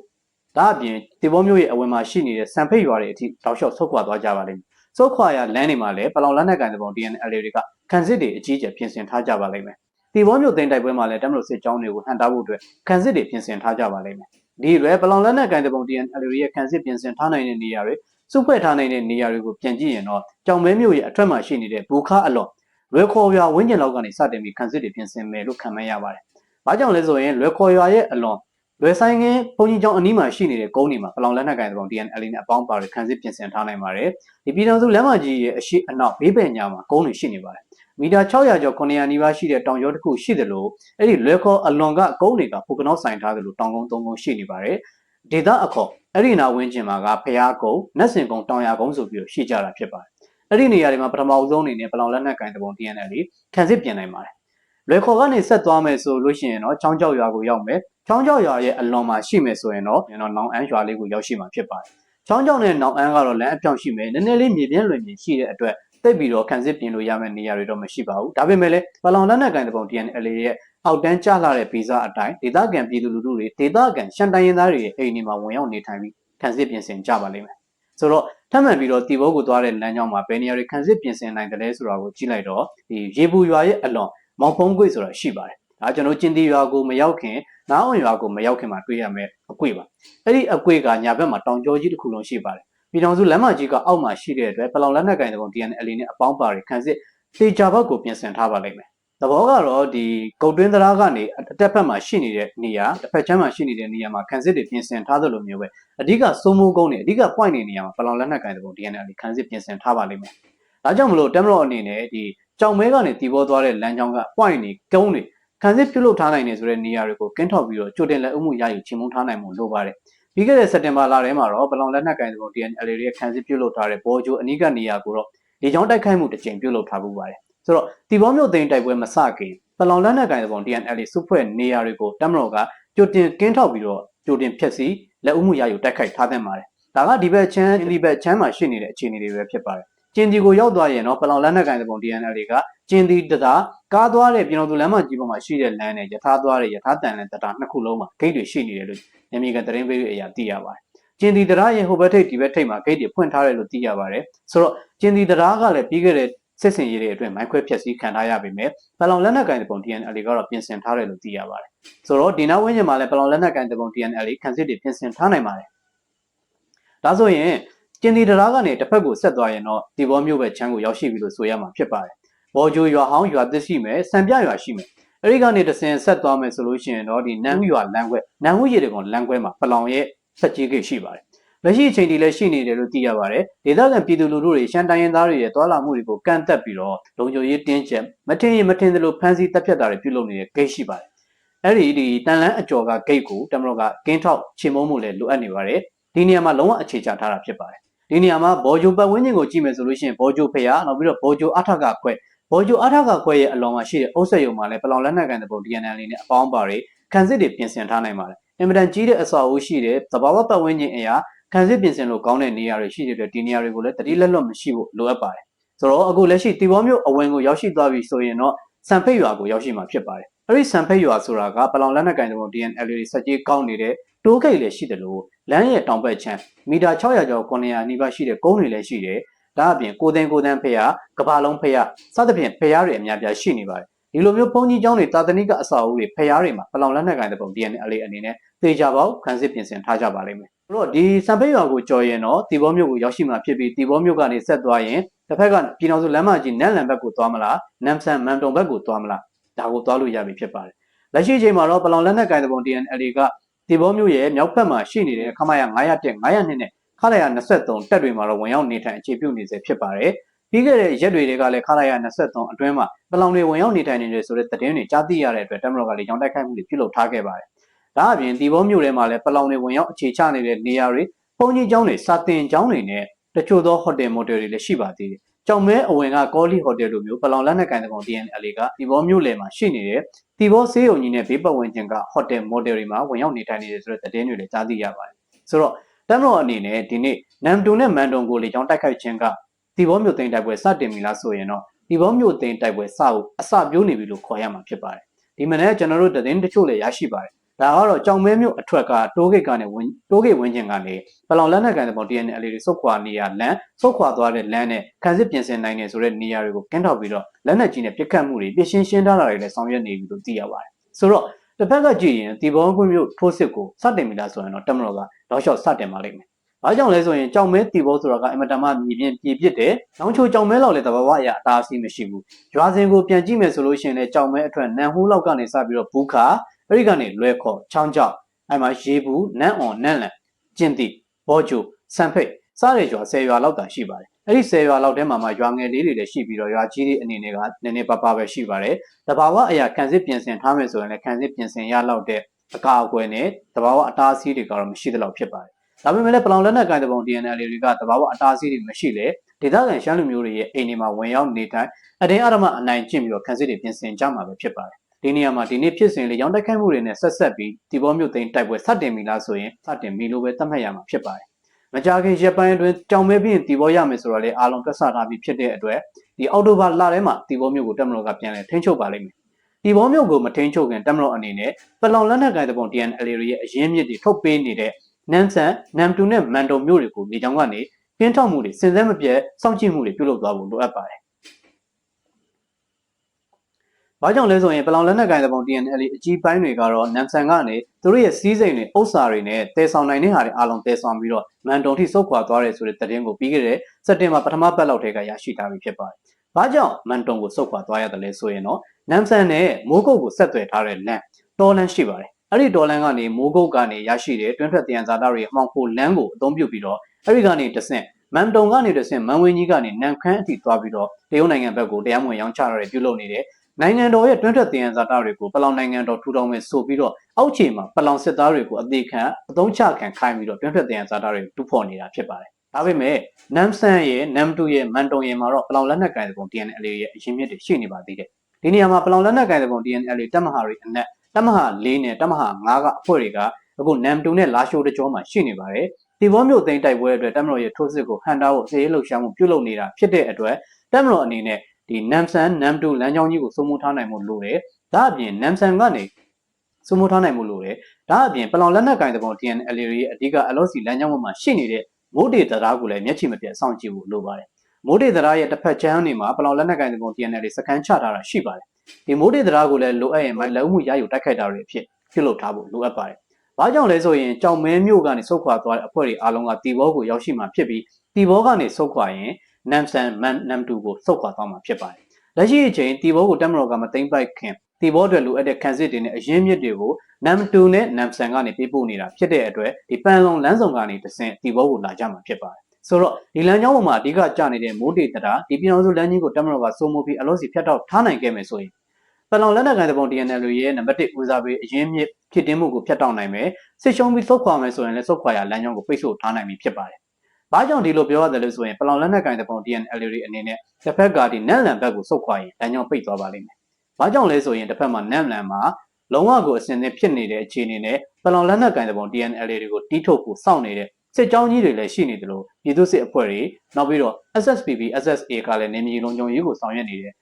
A: ဒါအပြင်တီဘောမျိုးရဲ့အဝင်မှာရှိနေတဲ့စံဖိတ်ရွာတွေအထိတောက်လျှောက်ဆုတ်ခွာသွားကြပါလိမ့်မယ်။ဆုတ်ခွာရလမ်းတွေမှာလည်းပလောင်လက်နက်ကန်တဲ့ပုံ DNL တွေကခံစစ်တွေအကြီးအကျယ်ပြင်ဆင်ထားကြပါလိမ့်မယ်။တီဘောမျိုးတင်တိုက်ပွဲမှာလည်းတမလို့စစ်ကြောင်းတွေကိုဟန်တာဖို့အတွက်ခံစစ်တွေပြင်ဆင်ထားကြပါလိမ့်မယ်။ဒီရွယ်ပလောင်လက်နက်ကန်တဲ့ပုံ DNL ရဲ့ခံစစ်ပြင်ဆင်ထားနိုင်တဲ့နေရာတွေစုဖွဲ့ထားနိုင်တဲ့နေရာတွေကိုပြန်ကြည့်ရင်တော့ကြောင်မဲမျိုးရဲ့အထက်မှာရှိနေတဲ့ဘူခါအလွန်လွယ်ခေါ်ရွာဝင်းကျင်လောက်ကနေစတင်ပြီးခံစစ်တွေပြင်ဆင်မယ်လို့ခံမှန်းရပါတယ်။ ဘာကြောင့်လဲဆိုရင်လွယ်ခေါ်ရွာရဲ့အလွန်လွယ်ဆိုင်ငင်းဘုံကြီးကျောင်းအနီးမှာရှိနေတဲ့ကုန်းတွေမှာပလောင်လက်နက်ကိုင်တဲ့ပုံ DNL နဲ့အပေါင်းပါတွေခံစစ်ပြင်ဆင်ထားနိုင်ပါတယ်။ဒီပြည်တော်စုလမ်းမကြီးရဲ့အရှိအနောက်ဘေးပင်ညာမှာကုန်းတွေရှိနေပါတယ်။မီတာ600ကျော်900နီးပါးရှိတဲ့တောင်ကျောတစ်ခုရှိတယ်လို့အဲ့ဒီလွယ်ခေါ်အလွန်ကကုန်းတွေကဖုကနောဆိုင်ထားတယ်လို့တောင်ကုန်းသုံးကုန်းရှိနေပါတယ်။ဒေသအခေါ်အဲ့ဒီနာဝင်းကျင်မှာကဖျားကုန်းနတ်စင်ကုန်းတောင်ရကုန်းဆိုပြီးရှိကြတာဖြစ်ပါတယ်။အဲ့ဒီနေရာတွေမှာပထမအဆုံးအနေနဲ့ပလောင်လက်နက်ကင်တဲ့ပုံ DNL ခံစစ်ပြင်နိုင်ပါတယ်။ လွယ်ခေါ်ကနေဆက်သွားမယ်ဆိုလို့ရှိရင်တော့ချောင်းကြောက်ရွာကိုရောက်မယ်ချောင်းကြောက်ရွာရဲ့အလွန်မှာရှိမယ်ဆိုရင်တော့ကျွန်တော်နောင်အန်းရွာလေးကိုရောက်ရှိမှာဖြစ်ပါတယ်။ချောင်းကြောက်နဲ့နောင်အန်းကတော့လမ်းအပြောင်ရှိမယ်။နည်းနည်းလေးမြေပြင်းလွင်ပြင်ရှိတဲ့အတွက်တိတ်ပြီးတော့ခံစစ်ပြင်လို့ရမယ့်နေရာတွေတော့မရှိပါဘူး။ဒါပေမဲ့လည်းပလောင်လက်နက်ကိုင်တဲ့ပုံ DNL ရဲ့အောက်တန်းကျလာတဲ့ဗီဇအတိုင်းဒေသခံပြည်သူလူထုတွေဒေသခံရှန်တိုင်းရင်းသားတွေရဲ့အိမ်တွေမှာဝင်ရောက်နေထိုင်ပြီးခံစစ်ပြင်ဆင်ကြပါလိမ့်မယ်။ဆိုတော့ထပ်မံပြီးတော့တီဘောကိုသွားတဲ့လမ်းကြောင်းမှာဘယ်နေရာတွေခံစစ်ပြင်ဆင်နိုင်တယ်လဲဆိုတာကိုကြည့်လိုက်တော့ဒီရေပူရွာရဲ့အလွန် မောင်ဖုံးကွေ့ဆိုတာရှိပါတယ်။ဒါကျွန်တော်ကျင်းတီရွာကိုမရောက်ခင်နားဝင်ရွာကိုမရောက်ခင်မှာတွေ့ရမယ်အကွေ့ပါအဲ့ဒီအကွေ့ကညာဘက်မှာတောင်ကျောကြီးတစ်ခုလုံးရှိပါတယ်ပြည်တော်စုလမ်းမကြီးကအောက်မှာရှိတဲ့အတွက်ပလောင်လက်နက်ကင်တဲ့ပုံ DNL နဲ့အပေါင်းပါတွေခန်းစစ်တေချာဘက်ကိုပြင်ဆင်ထားပါလိမ့်မယ်သဘောကတော့ဒီကုတ်တွင်းသရားကနေအတက်ဖက်မှာရှိနေတဲ့နေရာတစ်ဖက်ချမ်းမှာရှိနေတဲ့နေရာမှာခန်းစစ်တွေပြင်ဆင်ထားသလိုမျိုးပဲအဓိကစိုးမိုးကုန်းနေအဓိက point နေနေရာမှာပလောင်လက်နက်ကင်တဲ့ပုံ DNL ခန်းစစ်ပြင်ဆင်ထားပါလိမ့်မယ်ဒါကြောင့်မလို့တမ်မလော့အနေနဲ့ဒီ ကြောင်မဲကနေတီဘောသွားတဲ့လမ်းကြောင်းက point နေကုန်းနေခံစစ်ပြုလုပ်ထားနိုင်တယ်ဆိုတဲ့နေရာတွေကိုကင်းထောက်ပြီးတော့ကြိုတင်လက်အမှုရယူချင်းမုန်းထားနိုင်မှုလိုပါတယ်။ပြီးခဲ့တဲ့စက်တင်ဘာလထဲမှာတော့ပလောင်လက်နက်ကိုင်တဲ့ DNL ရဲ့ခံစစ်ပြုလုပ်ထားတဲ့ဘောဂျိုအနီးကနေရာကိုတော့လေကြောင်းတိုက်ခိုက်မှုတစ်ကြိမ်ပြုလုပ်ထားပူပါတယ်။ဆိုတော့တီဘောမျိုးသိန်းတိုက်ပွဲမစခင်ပလောင်လက်နက်ကိုင်တဲ့ DNL စုဖွဲ့နေရာတွေကိုတမတော်ကကြိုတင်ကင်းထောက်ပြီးတော့ကြိုတင်ဖျက်ဆီးလက်အမှုရယူတိုက်ခိုက်ထားသင့်ပါတယ်။ဒါကဒီဘက်ချမ်းဒီဘက်ချမ်းမှာရှိနေတဲ့အခြေအနေတွေပဲဖြစ်ပါတယ်။ ကျင်းဒီကိုရောက်သွားရင်တော့ပလောင်လက်နက်ကိုင်တဲ့ပုံ DNL တွေကကျင်းဒီတတာကားသွားတဲ့ပြည်တော်သူလမ်းမကြီးပေါ်မှာရှိတဲ့လမ်းနဲ့ယထာသွားတဲ့ယထာတန်လန်တတာနှစ်ခုလုံးမှာဂိတ်တွေရှိနေတယ်လို့နေမြေကသတင်းပေးအရာသိရပါတယ်။ကျင်းဒီတရာရဲ့ဟိုဘက်ထိပ်ဒီဘက်ထိပ်မှာဂိတ်တွေဖွင့်ထားတယ်လို့သိရပါတယ်။ဆိုတော့ကျင်းဒီတရာကလည်းပြီးခဲ့တဲ့စစ်စင်ရေးတွေအတွင်းမိုင်းခွဲဖျက်ဆီးခံထားရပေမဲ့ပလောင်လက်နက်ကင်တပုံ TNL ကတော့ပြင်ဆင်ထားတယ်လို့သိရပါတယ်။ဆိုတော့ဒီနောက်ဝင်းကျင်မှာလည်းပလောင်လက်နက်ကင်တပုံ TNL ခံစစ်တွေပြင်ဆင်ထားနိုင်ပါတယ်။ဒါဆိုရင် ကျင်းဒီတရာကနေတစ်ဖက်ကိုဆက်သွားရင်တော့ဒီဘောမျိုးပဲချမ်းကိုရောက်ရှိပြီလို့ဆိုရမှာဖြစ်ပါတယ်။ဘော်ဂျိုရွာဟောင်းရွာသစ်ရှိမယ်စံပြရွာရှိမယ်။အဲဒီကနေတဆင်ဆက်သွားမယ်ဆိုလို့ရှိရင်တော့ဒီနန်းရွာလမ်းခွဲနန်းဝရည်တကောင်လမ်းခွဲမှာပလောင်ရဲ့ဆက်ကြီးကိရှိပါတယ်။လက်ရှိအချိန်ဒီလည်းရှိနေတယ်လို့သိရပါတယ်။ဒေသခံပြည်သူလူထုတွေရှမ်းတိုင်းရင်းသားတွေရဲ့တွာလာမှုတွေကိုကန့်သက်ပြီးတော့လုံခြုံရေးတင်းကျပ်မထင်ရင်မထင်သလိုဖမ်းဆီးတပ်ဖြတ်တာတွေပြုလုပ်နေတဲ့ဂိတ်ရှိပါတယ်။အဲ့ဒီဒီတန်လန်းအကျော်ကဂိတ်ကိုတမတော်ကကင်းထောက်ချေမုံမှုလည်းလိုအပ်နေပါတယ်။ဒီနေရာမှာလုံးဝအခြေချထားတာဖြစ်ပါတယ်။ ဒီနေရာမှာဘော်ဂျိုပတ်ဝန်းကျင်ကိုကြည့်မယ်ဆိုလို့ရှိရင်ဘော်ဂျိုဖျားနောက်ပြီးတော့ဘော်ဂျိုအထက်ကခွဲဘော်ဂျိုအထက်ကခွဲရဲ့အလောင်းမှာရှိတဲ့အုပ်ဆက်ယုံမှာလည်းပလောင်လက်နက်ကန်တဲ့ပုံ DNL လေးနဲ့အပေါင်းပါတွေခံစစ်တွေပြင်ဆင်ထားနိုင်ပါတယ်။အင်မတန်ကြီးတဲ့အဆောက်အဦရှိတဲ့သဘာဝပတ်ဝန်းကျင်အရာခံစစ်ပြင်ဆင်လို့ကောင်းတဲ့နေရာတွေရှိတဲ့အတွက်ဒီနေရာတွေကိုလည်းတတိလက်လွတ်မရှိဖို့လိုအပ်ပါတယ်။ဆိုတော့အခုလက်ရှိတီဘောမျိုးအဝင်ကိုရောက်ရှိသွားပြီဆိုရင်တော့စံဖိတ်ရွာကိုရောက်ရှိမှာဖြစ်ပါတယ်။အဲဒီစံဖိတ်ရွာဆိုတာကပလောင်လက်နက်ကန်တဲ့ပုံ DNL တွေစက်ကြီးကောင်းနေတဲ့ တိုးဂိတ်လည်းရှိတယ်လို့လမ်းရဲ့တောင်ဘက်ချမ်းမီတာ600ကျော်900နီးပါးရှိတဲ့ကုန်းတွေလည်းရှိတယ်။ဒါအပြင်ကိုသိန်းကိုတန်းဖျားကဘာလုံးဖျားစသဖြင့်ဖျားတွေအများပြားရှိနေပါတယ်ဒီလိုမျိုးဘုံကြီးကျောင်းတွေတာသနိကအဆောက်အဦတွေဖျားတွေမှာပလောင်လက်နက်ကိုင်တဲ့ပုံ DNA အလေးအနေနဲ့သေချာပေါက်ခန်းစစ်ပြင်ဆင်ထားကြပါလိမ့်မယ်။အဲ့တော့ဒီစံပိတ်ရွာကိုကြော်ရင်တော့တီဘောမြို့ကိုရောက်ရှိမှာဖြစ်ပြီးတီဘောမြို့ကနေဆက်သွားရင်တစ်ဖက်ကပြည်တော်စုလမ်းမကြီးနန်းလန်ဘက်ကိုသွားမလားနမ်ဆန်မန်တုံဘက်ကိုသွားမလားဒါကိုသွားလို့ရပြီဖြစ်ပါတယ်။လက်ရှိအချိန်မှာတော့ပလောင်လက်နက်ကိုင်တဲ့ပုံ DNA က တီဘောမြို့ရဲ့မြောက်ဘက်မှာရှိနေတဲ့ခမရ900 900နဲ့ခလာရ23တက်တွေမှာတော့ဝင်ရောက်နေထိုင်အခြေပြုနေစေဖြစ်ပါတယ်။ပြီးခဲ့တဲ့ရက်တွေတွေကလည်းခလာရ23အတွင်းမှာပလောင်တွေဝင်ရောက်နေထိုင်နေတယ်ဆိုတဲ့သတင်းတွေကြားသိရတဲ့အတွက်တမတော်ကလည်းကြောင်းတိုက်ခိုက်မှုတွေပြုလုပ်ထားခဲ့ပါတယ်။ဒါအပြင်ဒီဘောမြို့ထဲမှာလည်းပလောင်တွေဝင်ရောက်အခြေချနေတဲ့နေရာတွေပုံကြီးကျောင်းတွေစာတင်ကျောင်းတွေနဲ့တချို့သောဟိုတယ်မိုတယ်တွေလည်းရှိပါသေးတယ်။ကြောင်မဲအဝင်ကကောလီဟိုတယ်လိုမျိုးပလောင်လက်နက်ကန်တဲ့ကောင် DNL ကဒီဘောမြို့လယ်မှာရှိနေတဲ့ ဒီဘောဆေးရုံကြီးနဲ့ဘေးပတ်ဝန်းကျင်ကဟိုတယ်မိုတယ်တွေမှာဝင်ရောက်နေထိုင်နေတယ်ဆိုတဲ့သတင်းတွေလည်းကြားသိရပါတယ်။ဆိုတော့တမတော်အနေနဲ့ဒီနေ့နမ်တုံနဲ့မန်တုံကိုလေကြောင်းတိုက်ခိုက်ခြင်းကဒီဘောမြို့သိမ်းတိုက်ပွဲစတင်ပြီလားဆိုရင်တော့ဒီဘောမြို့သိမ်းတိုက်ပွဲစဖို့အစပြိုးနေပြီလို့ခေါ်ရမှာဖြစ်ပါတယ်ဒီမနေ့ကျွန်တော်တို့သတင်းတချို့လည်းရရှိပါတယ် ဒါကတော့ကြောင်မဲမြို့အထွက်ကတိုးဂိတ်ကနေဝင်တိုးဂိတ်ဝင်ခြင်းကနေပလောင်လက်နက်ကန်တဲ့ပုံ TNL တွေစုတ်ခွာနေရလမ်းစုတ်ခွာသွားတဲ့လမ်းနဲ့ခံစစ်ပြင်ဆင်နိုင်နေဆိုတဲ့နေရာတွေကိုကင်းထောက်ပြီးတော့လက်နက်ကြီးနဲ့ပစ်ခတ်မှုတွေပြရှင်းရှင်းထားတာတွေလည်းဆောင်ရွက်နေပြီလို့သိရပါတယ်ဆိုတော့တစ်ဖက်ကကြည့်ရင်ဒီဘောကွင်းမြို့ထိုးစစ်ကိုစတင်ပြီလားဆိုရင်တော့တမတော်ကတော့ရှော့စတင်ပါလိမ့်မယ်။ဘာကြောင့်လဲဆိုရင်ကြောင်မဲတီဘောဆိုတာကအင်မတန်မှမြေပြင်းပြေပြစ်တယ်။နောင်ချိုကြောင်မဲလောက်လည်းတဘာဝအရာအတားအဆီးမရှိဘူး။ရွာစင်ကိုပြန်ကြည့်မယ်ဆိုလို့ရှိရင်လည်းကြောင်မဲအထွက်နန်ဟူးလောက်ကနေစပြီးတော့ဘူးခါ အဲ့ဒီကနေလွဲခေါ်ချောင်းကြောက်အဲ့မှာရေဘူးနန်းအောင်နန်းလန်ကျင်တီဘောကျိုဆန်ဖိတ်စတဲ့ရွာ10ရွာလောက်တာရှိပါတယ်။အဲ့ဒီ10ရွာလောက်ထဲမှာမှရွာငယ်လေးတွေလည်းရှိပြီးတော့ရွာကြီးတွေအနေနဲ့ကနည်းနည်းပါးပါးပဲရှိပါတယ်။တဘာဝအရာခံစစ်ပြင်ဆင်ထားမယ်ဆိုရင်လည်းခံစစ်ပြင်ဆင်ရလောက်တဲ့အကာအကွယ်နဲ့တဘာဝအတားအဆီးတွေကတော့မရှိသလောက်ဖြစ်ပါတယ်။ဒါပေမဲ့လည်းပလောင်လက်နက်ကိုင်တဲ့ပုံ DNL တွေကတဘာဝအတားအဆီးတွေမရှိလေဒေသခံရှမ်းလူမျိုးတွေရဲ့အိမ်တွေမှာဝင်ရောက်နေတိုင်းအတင်းအဓမ္မအနိုင်ကျင့်ပြီးတော့ခံစစ်တွေပြင်ဆင်ကြမှာပဲဖြစ်ပါတယ်။ ဒီနေရာမှာဒီနေ့ဖြစ်စဉ်လေးရောင်းတိုက်ခိုက်မှုတွေနဲ့ဆက်ဆက်ပြီးဒီဘောမျိုးသိန်းတိုက်ပွဲစတင်ပြီလားဆိုရင်စတင်ပြီလို့ပဲသတ်မှတ်ရမှာဖြစ်ပါတယ်။မကြာခင်ရက်ပိုင်းအတွင်းကြောင်မဲပြီးရင်ဒီဘောရမယ်ဆိုတော့လေအားလုံးတွက်ဆထားပြီးဖြစ်တဲ့အတွက်ဒီအောက်တိုဘာလထဲမှာဒီဘောမျိုးကိုတက်မလို့ကပြန်လဲထိန်းချုပ်ပါလိမ့်မယ်။ဒီဘောမျိုးကိုမထိန်းချုပ်ခင်တက်မလို့အနေနဲ့ပလောင်လက်နက်ကိုင်တဲ့ပုံ DNL ရဲ့အရင်းမြစ်တွေထုတ်ပေးနေတဲ့နမ်ဆန်နမ်တူနဲ့မန်တုံမျိုးတွေကိုနေကြောင်ကနေပြင်းထောက်မှုတွေစင်စဲမပြတ်စောင့်ကြည့်မှုတွေပြုလုပ်သွားဖို့လိုအပ်ပါတယ်။ ဘာကြောင့်လဲဆိုရင်ပလောင်လက်နက်ကိုင်တဲ့ပုံ TNL အကြီးပိုင်းတွေကတော့နမ်ဆန်ကနေသူတို့ရဲ့စီးစိမ်တွေဥစ္စာတွေနဲ့တည်ဆောင်နိုင်တဲ့ဟာတွေအားလုံးတည်ဆောင်ပြီးတော့မန်တုံထိစုပ်ခွာသွားတယ်ဆိုတဲ့သတင်းကိုပြီးခဲ့တဲ့စက်တင်ဘာပထမပတ်လောက်ထဲကရရှိထားပြီးဖြစ်ပါတယ်။ဘာကြောင့်မန်တုံကိုစုပ်ခွာသွားရတယ်လဲဆိုရင်တော့နမ်ဆန်နဲ့မိုးကုတ်ကိုဆက်သွယ်ထားတဲ့လမ်းတော်လန်းရှိပါတယ်။အဲ့ဒီဒေါ်လန်ကနေမိုးကုတ်ကနေရရှိတဲ့တွင်းထွက်တယံဇာတာတွေအမှောင်ခိုလမ်းကိုအသုံးပြုပြီးတော့အဲ့ဒီကနေတဆင့်မန်တုံကနေတဆင့်မန်ဝင်းကြီးကနေနန်ခမ်းအထိသွားပြီးတော့တရုတ်နိုင်ငံဘက်ကိုတရားမဝင်ရောင်းချရတဲ့ပြုလုပ်နေတယ် နိုင်ငံတော်ရဲ့တွင်းထွက်တယံဇာတာတွေကိုပလောင်နိုင်ငံတော်ထူထောင်မဲ့ဆိုပြီးတော့အောက်ခြေမှာပလောင်စစ်သားတွေကိုအသေးခံအသုံးချခံခိုင်းပြီးတော့တွင်းထွက်တယံဇာတာတွေတူဖော်နေတာဖြစ်ပါတယ်ဒါပေမဲ့နမ်ဆန်ရဲ့နမ်တူရဲ့မန်တုံရဲ့မှာတော့ပလောင်လက်နက်ကိုင်တဲ့ပုံ TNL ရဲ့အရင်မြစ်တွေရှိနေပါသေးတယ်ဒီနေရာမှာပလောင်လက်နက်ကိုင်တဲ့ပုံ TNL တက်မဟာတွေအနက်တမဟာ၄နဲ့တမဟာ၅ကအဖွဲ့တွေကအခုနမ်တူနဲ့လာရှိုးတကြောမှာရှိနေပါတယ်ဒီဘောမျိုးသိန်းတိုက်ပွဲအတွက်တမတော်ရဲ့ထိုးစစ်ကိုဟန်တာဖို့စေရေးလှုပ်ရှားမှုပြုလုပ်နေတာဖြစ်တဲ့အတွက်တမတော်အနေနဲ့ ဒီနမ်ဆန်နမ်တူလမ်းကြောင်းကြီးကိုစိုးမိုးထားနိုင်မှုလိုတယ်ဒါအပြင်နမ်ဆန်ကနေစိုးမိုးထားနိုင်မှုလိုတယ်ဒါအပြင်ပလောင်လက်နက်ကင်တဲ့ပုံ TNL ရဲ့အဓိက LOC လမ်းကြောင်းပေါ်မှာရှိနေတဲ့မိုးဒေတရားကိုလည်းမျက်ခြေမပြတ်စောင့်ကြည့်ဖို့လိုပါတယ်မိုးဒေသရာရဲ့တစ်ဖက်ချမ်းနေမှာပလောင်လက်နက်ကင်တဲ့ပုံ TNL တွေစကန်ချထားတာရှိပါတယ်ဒီမိုးဒေသရာကိုလည်းလိုအပ်ရင်မလက်မှုရယူတိုက်ခိုက်တာတွေအဖြစ်ပြုလုပ်ထားဖို့လိုအပ်ပါတယ်ဘာကြောင့်လဲဆိုရင်ကြောင်မဲမြို့ကနေဆုတ်ခွာသွားတဲ့အဖွဲ့တွေအားလုံးကတီဘောကိုရောက်ရှိမှာဖြစ်ပြီးတီဘောကနေဆုတ်ခွာရင် နမ်ဆန်မန်နမ်တူကိုဆုတ်ခွာသွားမှာဖြစ်ပါတယ်လက်ရှိအချိန်တီဘောကိုတက်မတော်ကမသိမ့်ပိုက်ခင်တီဘောအတွက်လိုအပ်တဲ့ခံစစ်တွေနဲ့အရင်းမြစ်တွေကိုနမ်တူနဲ့နမ်ဆန်ကနေပေးပို့နေတာဖြစ်တဲ့အတွက်ဒီပန်လုံလမ်းဆောင်ကနေတဆင့်တီဘောကိုလာကြမှာဖြစ်ပါတယ်ဆိုတော့ဒီလမ်းကြောင်းပေါ်မှာအဓိကကျနေတဲ့မိုးတေတရာဒီပြည်အောင်စုလမ်းကြီးကိုတက်မတော်ကစိုးမိုးပြီးအလို့စီဖြတ်တော့ထားနိုင်ခဲ့မယ်ဆိုရင်ပလောင်လက်နက်ကိုင်တဲ့ပုံ TNL ရဲ့နံပါတ်1ဦးစားပေးအရင်းမြစ်ဖြစ်တင်းမှုကိုဖျက်တောက်နိုင်မယ်စစ်ရှုံးပြီးသုတ်ခွာမယ်ဆိုရင်လည်းသုတ်ခွာရလမ်းကြောင်းကိုပိတ်ဆို့ထားနိုင်ပြီဖြစ်ပါတယ်။ ဘာကြောင့်ဒီလိုပြောရတယ်လို့ဆိုရင်ပလောင်လက်နက်ကိုင်တဲ့ပုံ TNL တွေအနေနဲ့တစ်ဖက်ကဒီနက်လန်ဘက်ကိုသုတ်ခွာရင်လမ်းကြောင်းပိတ်သွားပါလိမ့်မယ်။ဘာကြောင့်လဲဆိုရင်တစ်ဖက်မှာနက်လန်မှာလုံးဝကိုအစင်သစ်ဖြစ်နေတဲ့အခြေအနေနဲ့ပလောင်လက်နက်ကင်တဲ့ပုံ TNL တွေကိုတီးထုတ်ဖို့စောင့်နေတဲ့စစ်ကြောင်းကြီးတွေလည်းရှိနေတယ်လို့ပြည်သူစစ်အဖွဲ့တွေနောက်ပြီးတော့ SSPB SSA ကလည်းနေမြေလုံးကြုံရေးကိုဆောင်ရွက်နေတဲ့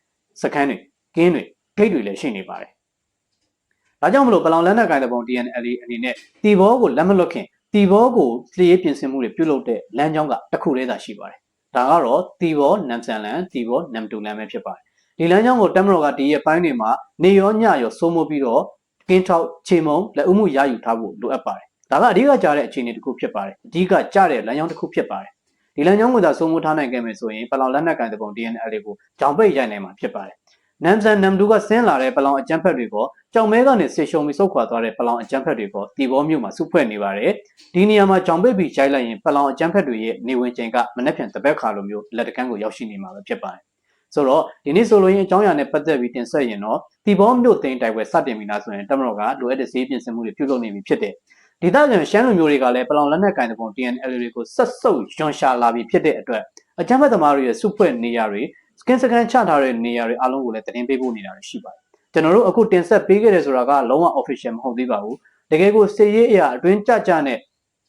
A: စခန်းတွေကင်းတွေဂိတ်တွေလည်းရှိနေပါတယ်။ဒါကြောင့်မလို့ပလောင်လက်နက်ကင်တဲ့ပုံ TNL အနေနဲ့တီဘောကိုလက်မလွတ်ခင် တီဘောကိုလျှေးပြင်ဆင်မှုတွေပြုလုပ်တဲ့လမ်းကြောင်းကတစ်ခုလေးသာရှိပါတယ်။ဒါကတော့တီဘောနမ်ဆန်လန်တီဘောနမ်တူလန်ပဲဖြစ်ပါတယ်။ဒီလမ်းကြောင်းကိုတက်မတော်ကဒီရဲ့ပိုင်းတွေမှာနေရောညရောစိုးမိုးပြီးတော့ကင်းထောက်ခြေမုံလက်ဦးမှုရယူထားဖို့လိုအပ်ပါတယ်။ဒါကအဓိကကြားတဲ့အခြေအနေတစ်ခုဖြစ်ပါတယ်။အဓိကကြားတဲ့လမ်းကြောင်းတစ်ခုဖြစ်ပါတယ်။ဒီလမ်းကြောင်းကိုသာစိုးမိုးထားနိုင်ခဲ့မယ်ဆိုရင်ပလောင်လက်နက်ကန်တဲ့ပုံ DNL ကိုကြောင်ပိတ်ရိုက်နိုင်မှာဖြစ်ပါတယ်။ နမ်ဆန်နမ်ဒူကဆင်းလာတဲ့ပလောင်အကြမ်းဖက်တွေကိုကြောင်မဲကနေဆေရှုံပြီးစုတ်ခွာသွားတဲ့ပလောင်အကြမ်းဖက်တွေကိုတီဘောမြို့မှာစုဖွဲ့နေပါတယ်။ဒီနေရာမှာကြောင်ပိတ်ပြီးရိုက်လိုက်ရင်ပလောင်အကြမ်းဖက်တွေရဲ့နေဝင်ချိန်ကမနှက်ဖြန်တပတ်ခါလိုမျိုးလက်တကန်းကိုရောက်ရှိနေမှာပဲဖြစ်ပါတယ်။ဆိုတော့ဒီနေ့ဆိုလို့ရင်အကြောင်းအရာနဲ့ပတ်သက်ပြီးတင်ဆက်ရင်တော့တီဘောမြို့သိမ်းတိုက်ပွဲစတင်ပြီလားဆိုရင်တမတော်ကလိုအပ်တဲ့ဈေးပြင်ဆင်မှုတွေပြုလုပ်နေပြီဖြစ်တယ်။ဒေသခံရှမ်းလူမျိုးတွေကလည်းပလောင်လက်နက်ကင်တဲ့ပုံ TNL တွေကိုဆက်ဆုပ်ရွှန်ရှာလာပြီဖြစ်တဲ့အတွက်အကြမ်းဖက်သမားတွေရဲ့စုဖွဲ့နေရာတွေ စကင်စကန်ချထားတဲ့နေရာတွေအားလုံးကိုလည်းတင်ပေးဖို့နေတာရှိပါတယ်။ကျွန်တော်တို့အခုတင်ဆက်ပေးခဲ့တဲ့ဆိုတာကလုံးဝ official မဟုတ်သေးပါဘူး။တကယ်ကိုစစ်ရေးအရာအတွင်းကြကြနဲ့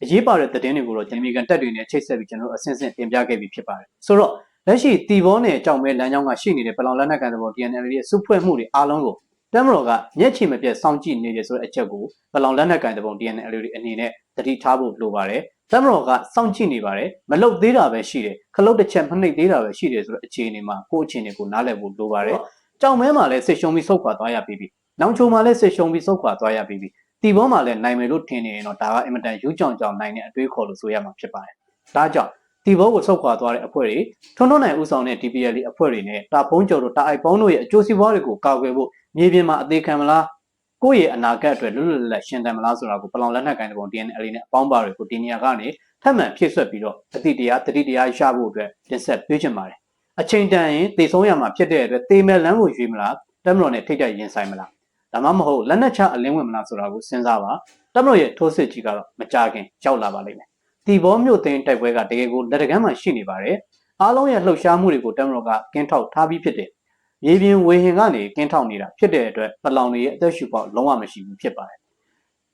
A: အရေးပါတဲ့သတင်းတွေကိုတော့ဂျန်မီကန်တက်တွေနဲ့ချိတ်ဆက်ပြီးကျွန်တော်တို့အစင်းစင်းတင်ပြခဲ့ပြီးဖြစ်ပါတယ်။ဆိုတော့လက်ရှိတီဘောနဲ့ကြောင်မဲလမ်းကြောင်းကရှိနေတဲ့ပလောင်လက်နက်ကန်သဘော TNL ရဲ့စုဖွဲ့မှုတွေအားလုံးကို တမတော်ကမျက်ခြေမပြတ်စောင့်ကြည့်နေတယ်ဆိုတဲ့အချက်ကိုပလောင်လက်နက်ကန်သဘော TNL တွေအနေနဲ့သတိထားဖို့လိုပါတယ်။တမတော်ကစောင့်ကြည့်နေပါတယ်မလုတ်သေးတာပဲရှိတယ်ခလုတ်တစ်ချက်မနှိပ်သေးတာပဲရှိတယ်ဆိုတဲ့အခြေအနေမှာကိုယ့်အခြေအနေကိုနားလည်ဖို့လိုပါတယ်။ကြောင်မဲမှာလည်းစစ်ရှုံးပြီးဆုတ်ခွာသွားရပြီးပြီ။နောင်ချုံမှာလည်းစစ်ရှုံးပြီးဆုတ်ခွာသွားရပြီးပြီ။တီဘောမှာလည်းနိုင်မယ်လို့ထင်နေရင်တော့ဒါကအင်မတန်ယူးကြောင်ကြောင်နိုင်တဲ့အတွေးခေါ်လို့ဆိုရမှာဖြစ်ပါတယ်။ဒါကြောင့်တီဘောကိုဆုတ်ခွာသွားတဲ့အဖွဲ့တွေထွန်းထွန်းနိုင်ဦးဆောင်တဲ့ DPL အဖွဲ့တွေနဲ့တာဖုံးကျော်တို့တာအိုက်ပေါင်းတို့ရဲ့အကျိုးစီးပွားတွေကိုကာကွယ်ဖို့ မြေပြင်မှာအသေးခံမလားကိုယ့်ရဲ့အနာဂတ်အတွက်လွတ်လွတ်လပ်လပ်ရှင်းတန်မလားဆိုတာကိုပလောင်လက်နက်ကိုင်တဲ့ပုံ DNL နဲ့အပေါင်းပါတွေကိုဒီနေရာကနေထပ်မံဖြည့်ဆွက်ပြီးတော့အတိတရားတတိတရားရဖို့အတွက်တင်ဆက်ပေးချင်ပါတယ်အချိန်တန်ရင်တေဆုံးရမှာဖြစ်တဲ့အတွက်တေမဲ့လမ်းကိုရွေးမလားတက်မတော်နဲ့ထိတ်တက်ရင်ဆိုင်မလားဒါမှမဟုတ်လက်နက်ချအလင်းဝင်မလားဆိုတာကိုစဉ်းစားပါတက်မတော်ရဲ့ထိုးစစ်ကြီးကတော့မကြခင်ရောက်လာပါလိမ့်မယ်တီဘောမြို့သိန်းတိုက်ပွဲကတကယ်ကိုလက်တကမ်းမှရှိနေပါတယ်အားလုံးရဲ့လှုပ်ရှားမှုတွေကိုတက်မတော်ကကင်းထောက်ထားပြီးဖြစ်တယ် မြေပြင်ဝေဟင်ကနေကင်းထောက်နေတာဖြစ်တဲ့အတွက်ပလောင်တွေရဲ့အသက်ရှူပေါက်လုံးဝမရှိဘူးဖြစ်ပါတယ်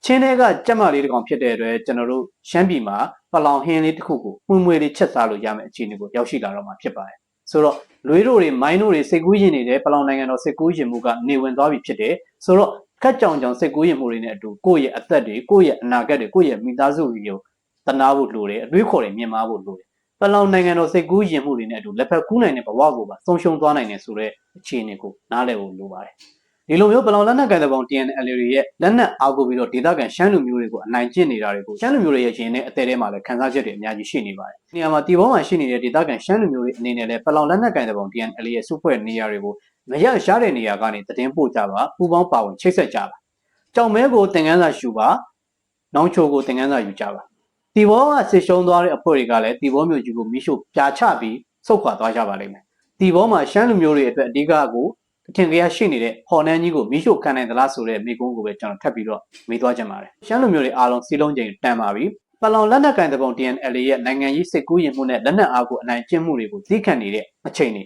A: ချင်းတွေကကြက်မလေးတစ်ကောင်ဖြစ်တဲ့အတွက်ကျွန်တော်တို့ရှမ်းပြည်မှာပလောင်ဟင်းလေးတစ်ခုကိုမှုမွေလေးချက်စားလို့ရမယ့်အခြေအနေကိုရောက်ရှိလာတော့မှာဖြစ်ပါတယ်ဆိုတော့လွေးတို့တွေမိုင်းတို့တွေစိတ်ကူးရင်နေတဲ့ပလောင်နိုင်ငံတော်စိတ်ကူးရင်မှုကနေဝင်သွားပြီဖြစ်တယ်ဆိုတော့ခက်ကြောင်ကြောင်စိတ်ကူးရင်မှုတွေနဲ့အတူကိုယ့်ရဲ့အသက်တွေကိုယ့်ရဲ့အနာဂတ်တွေကိုယ့်ရဲ့မိသားစုတွေကိုတနာဖို့လိုတယ်အတွေးခေါ်တွေမြင်မာဖို့လိုတယ်ပလောင်နိုင်ငံတော်စိတ်ကူးရင်မှုတွေနဲ့အတူလက်ဖက်ကူးနိုင်တဲ့ဘဝကိုပါဆုံးရှုံးသွားနိုင်တယ်ဆိုတော့ အခြေအနေကိုနားလည်ဖို့လိုပါတယ်ဒီလိုမျိုးပလောင်လက်နက်ကိုင်တဲ့ပုံ TNL တွေရဲ့လက်နက်အားကိုပြီးတော့ဒေသခံရှမ်းလူမျိုးတွေကိုအနိုင်ကျင့်နေတာတွေကိုရှမ်းလူမျိုးတွေရဲ့ရင်နဲ့အသေးထဲမှာလည်းခန်းစားချက်တွေအများကြီးရှိနေပါတယ်။ဒီနေရာမှာတီဘောမှာရှိနေတဲ့ဒေသခံရှမ်းလူမျိုးတွေအနေနဲ့လည်းပလောင်လက်နက်ကိုင်တဲ့ပုံ TNL ရဲ့စုဖွဲ့နေရာတွေကိုမရရှားတဲ့နေရာကနေတည်င်းပို့ကြပါပူပေါင်းပါဝင်ချိတ်ဆက်ကြပါ။ကြောင်မဲကိုသင်ခန်းစာယူပါ။နောင်ချိုကိုသင်ခန်းစာယူကြပါ။တီဘောကဆစ်ရှုံးသွားတဲ့အဖွဲ့တွေကလည်းတီဘောမျိုးကြီးကိုမိရှုပြာချပြီးဆုတ်ခွာသွားကြပါလိမ့်မယ်။ တီဘောမှာရှမ်းလူမျိုးတွေအတွက်အဓိကကိုအထင်ကြီးရှိနေတဲ့ဟော်နန်းကြီးကိုမိရှုခံနိုင်သလားဆိုတဲ့မိကုန်းကိုပဲကျွန်တော်ထပ်ပြီးတော့မေးသွားချင်ပါတယ်။ရှမ်းလူမျိုးတွေအားလုံးစီလုံးချိန်တန်ပါပြီ။ပလောင်လက်နက်ကင်တဲ့ပုံ TNL ရဲ့နိုင်ငံရေးစစ်ကူးရင်မှုနဲ့လက်နက်အားကိုအနိုင်ကျင့်မှုတွေကိုသိခံနေတဲ့အချိန်တွေ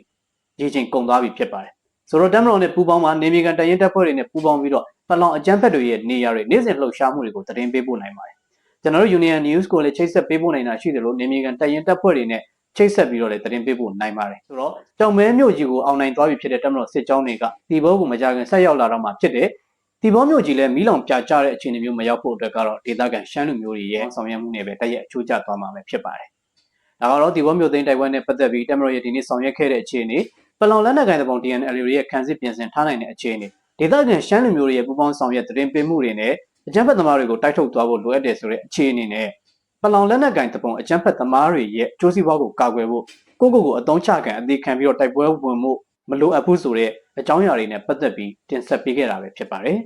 A: ရေချိန်ကုန်သွားပြီဖြစ်ပါတယ်။ဆိုတော့တမ်မတော်နဲ့ပူးပေါင်းမှာနေမီကန်တရင်တပ်ဖွဲ့တွေနဲ့ပူးပေါင်းပြီးတော့ပလောင်အကြမ်းဖက်တွေရဲ့နေရာတွေနေ့စဉ်လှုပ်ရှားမှုတွေကိုသတင်းပေးပို့နိုင်ပါတယ်။ကျွန်တော်တို့ Union News ကိုလည်းချိတ်ဆက်ပေးပို့နိုင်တာရှိတယ်လို့နေမီကန်တရင်တပ်ဖွဲ့တွေနဲ့ ချိတ်ဆက်ပြီးတော့လည်းသတင်းပေးဖို့နိုင်ပါတယ်ဆိုတော့ကြောင်မဲမြို့ကြီးကိုအောင်နိုင်သွားပြီဖြစ်တဲ့တက်မတော်စစ်ကြောင်းတွေကတီဘောကိုမကြခင်ဆက်ရောက်လာတော့မှဖြစ်တယ်တီဘောမြို့ကြီးလည်းမီးလောင်ပြကြတဲ့အခြေအနေမျိုးမရောက်ဖို့အတွက်ကတော့ဒေသခံရှမ်းလူမျိုးတွေရဲ့ဆောင်ရွက်မှုနဲ့ပဲတရက်အချိုးကျသွားမှာပဲဖြစ်ပါတယ်ဒါကတော့ဒီဘောမျိုးသိန်းတိုက်ပွဲနဲ့ပတ်သက်ပြီးတမတော်ရဲ့ဒီနေ့ဆောင်ရွက်ခဲ့တဲ့အခြေအနေပလောင်လက်နက်ကိုင်တဲ့ပုံ DNL ရဲ့ခန်းစစ်ပြင်ဆင်ထားနိုင်တဲ့အခြေအနေဒေသခံရှမ်းလူမျိုးတွေရဲ့ပူးပေါင်းဆောင်ရွက်သတင်းပေးမှုတွေနဲ့အကြမ်းဖက်သမားတွေကိုတိုက်ထုတ်သွားဖို့လိုအပ်တယ်ဆိုတဲ့အခြေအနေနဲ့ပ လောင်လက်နက်ကိုင်တဲ့ပုံအကြမ်းဖက်သမားတွေရဲ့အကျိုးစီးပွားကိုကာကွယ်ဖို့ကိုယ့်ကိုယ်ကိုအသုံးချခံအသေးခံပြီးတော့တိုက်ပွဲဝင်မှုမလိုအပ်ဘူးဆိုတဲ့အကြောင်းအရာတွေနဲ့ပတ်သက်ပြီးတင်ဆက်ပေးခဲ့တာပဲဖြစ်ပါတယ်